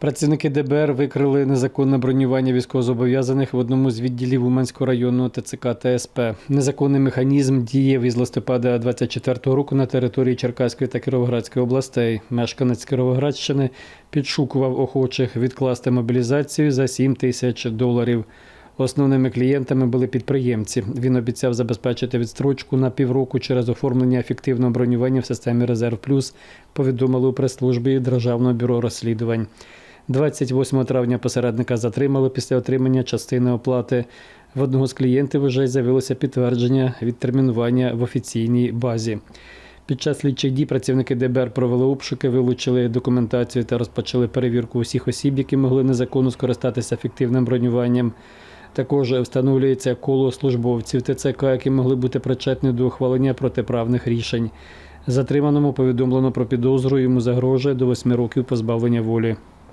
Працівники ДБР викрили незаконне бронювання військовозобов'язаних в одному з відділів Уманського районного ТЦК та СП. Незаконний механізм діяв із листопада 24 року на території Черкаської та Кіровоградської областей. Мешканець Кіровоградщини підшукував охочих відкласти мобілізацію за 7 тисяч доларів. Основними клієнтами були підприємці. Він обіцяв забезпечити відстрочку на півроку через оформлення ефективного бронювання в системі Резерв Плюс, повідомили у прес-службі Державного бюро розслідувань. 28 травня посередника затримали після отримання частини оплати. В одного з клієнтів вже з'явилося підтвердження відтермінування в офіційній базі. Під час слідчих дій працівники ДБР провели обшуки, вилучили документацію та розпочали перевірку усіх осіб, які могли незаконно скористатися фіктивним бронюванням. Також встановлюється коло службовців ТЦК, які могли бути причетні до ухвалення протиправних рішень. Затриманому повідомлено про підозру, йому загрожує до 8 років позбавлення волі.